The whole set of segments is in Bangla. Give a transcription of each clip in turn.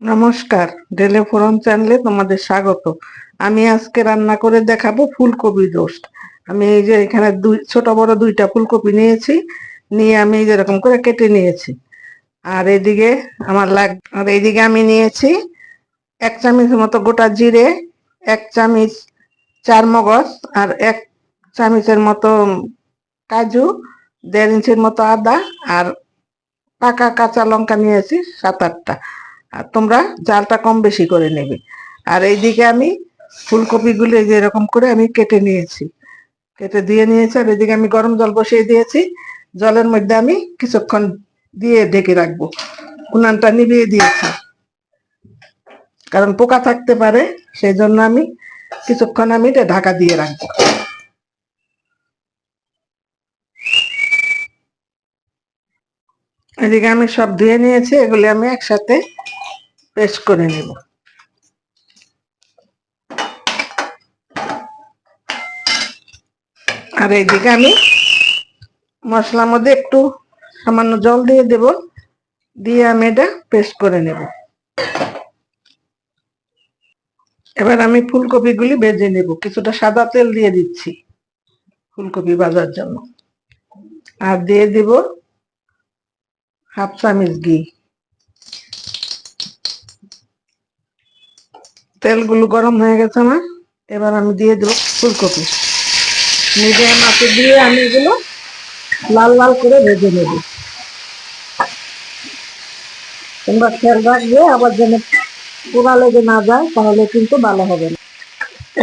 নমস্কার, ডেলে ফোরম চ্যানেলে তোমাদের স্বাগত। আমি আজকে রান্না করে দেখাবো ফুলকপি রোস্ট। আমি এই যে এখানে দুই, ছোট বড় দুইটা ফুলকপি নিয়েছি, নিয়ে আমি যেরকম করে কেটে নিয়েছি। আর এদিকে আমার লাগ, আর এইদিকে আমি নিয়েছি এক চামচ মতো গোটা জিরে, এক চামচ চার মগজ, আর এক চামচের মতো কাজু, দেড় ইঞ্চির মতো আদা, আর পাকা কাঁচা লঙ্কা নিয়েছি, সাত আটটা। আর তোমরা জালটা কম বেশি করে নেবে। আর এইদিকে আমি ফুলকপিগুলো এই যে এরকম করে আমি কেটে নিয়েছি। কেটে দিয়ে নিয়েছি আর এদিকে আমি গরম জল বসিয়ে দিয়েছি। জলের মধ্যে আমি কিছুক্ষণ দিয়ে ঢেকে রাখব। উনানটা নিভিয়ে দিয়েছি। কারণ পোকা থাকতে পারে সেই জন্য আমি কিছুক্ষণ আমি এটা ঢাকা দিয়ে রাখব। এদিকে আমি সব ধুয়ে নিয়েছি, এগুলি আমি একসাথে পেস্ট করে নেব। আর এইদিকে আমি মশলার মধ্যে একটু সামান্য জল দিয়ে দেব, দিয়ে আমি এটা পেস্ট করে নেব। এবার আমি ফুলকপিগুলি ভেজে নেব, কিছুটা সাদা তেল দিয়ে দিচ্ছি ফুলকপি ভাজার জন্য। আর দিয়ে দিব হাফ চামচ ঘি। তেলগুলো গরম হয়ে গেছে আমার এবার আমি দিয়ে দেবো ফুলকপি। মিডিয়াম আঁচে দিয়ে আমি এগুলো লাল লাল করে ভেজে নেব। তোমরা খেয়াল রাখবে, আবার যেন পোড়া লেগে না যায়, তাহলে কিন্তু ভালো হবে না।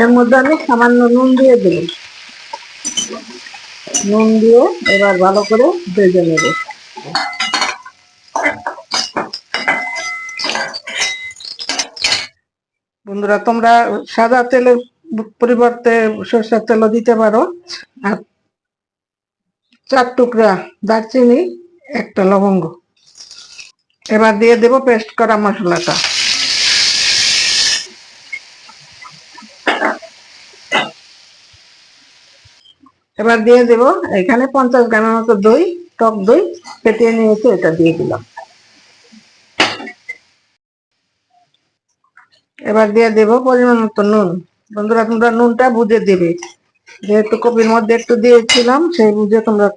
এর মধ্যে আমি সামান্য নুন দিয়ে দেব। নুন দিয়ে এবার ভালো করে ভেজে নেব। বন্ধুরা, তোমরা সাদা তেলের পরিবর্তে সরষের তেলও দিতে পারো। আর চার টুকরা দারচিনি, একটা লবঙ্গ। এবার দিয়ে দেব পেস্ট করা মশলাটা। এবার দিয়ে দেব, এখানে পঞ্চাশ গ্রামের মতো দই, টক দই, ফেটিয়ে নিয়েছে, এটা দিয়ে দিলাম। এবার দিয়ে দেব পরিমাণ মতো নুন। বন্ধুরা, তোমরা নুনটা বুঝে দেবে। যেহেতু কপির মধ্যে একটু দিয়েছিলাম, সেই বুঝে তোমরা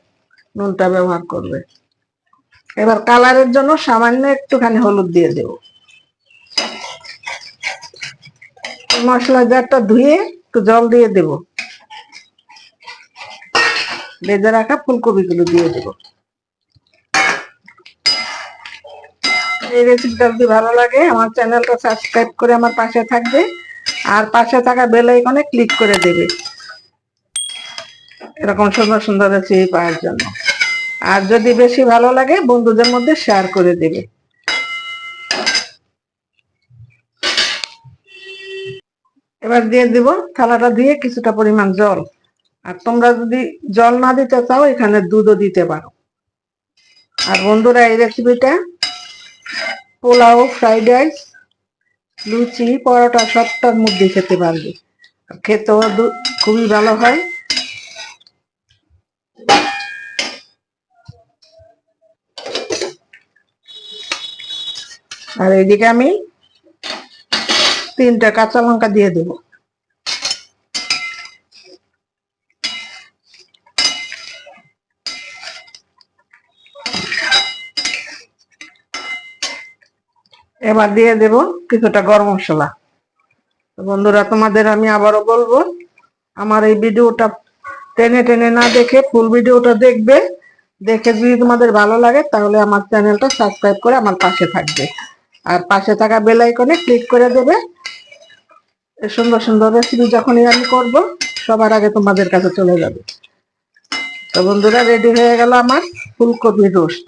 নুনটা ব্যবহার করবে। এবার কালারের জন্য সামান্য একটুখানি হলুদ দিয়ে দেব। মশলা জারটা ধুয়ে একটু জল দিয়ে দেব। ভেজে রাখা ফুলকপিগুলো দিয়ে দেব। এই রেসিপিটা যদি ভালো লাগে, আমার চ্যানেলটা সাবস্ক্রাইব করে আমার পাশে থাকবে। আর পাশে থাকা বেল আইকনে ক্লিক করে দেবে। এরকম সুন্দর সুন্দর রেসিপি পাওয়ার জন্য। আর যদি বেশি ভালো লাগে, বন্ধুদের মধ্যে শেয়ার করে দেবে। এবার দিয়ে দিব থালাটা দিয়ে কিছুটা পরিমাণ জল। আর তোমরা যদি জল না দিতে চাও, এখানে দুধও দিতে পারো। আর বন্ধুরা, এই রেসিপিটা পোলাও, ফ্রাইড রাইস, লুচি, পরোটা, সবটার মধ্যে খেতে পারবে। খেতেও খুবই ভালো হয়। আর এইদিকে আমি তিনটা কাঁচা লঙ্কা দিয়ে দেব। এবার দিয়ে দেব কিছুটা গরম মশলা। বন্ধুরা, তোমাদের আমি আবারও বলব, আমার এই ভিডিওটা টেনে টেনে না দেখে, ফুল ভিডিওটা দেখবে, দেখে যদি তোমাদের ভালো লাগে, তাহলে আমার চ্যানেলটা সাবস্ক্রাইব করে আমার পাশে থাকবে। আর পাশে থাকা বেল আইকনে ক্লিক করে দেবে। সুন্দর সুন্দর রেসিপি যখনই আমি করব, সবার আগে তোমাদের কাছে চলে যাবে। তো বন্ধুরা, রেডি হয়ে গেল আমার ফুলকপি রোস্ট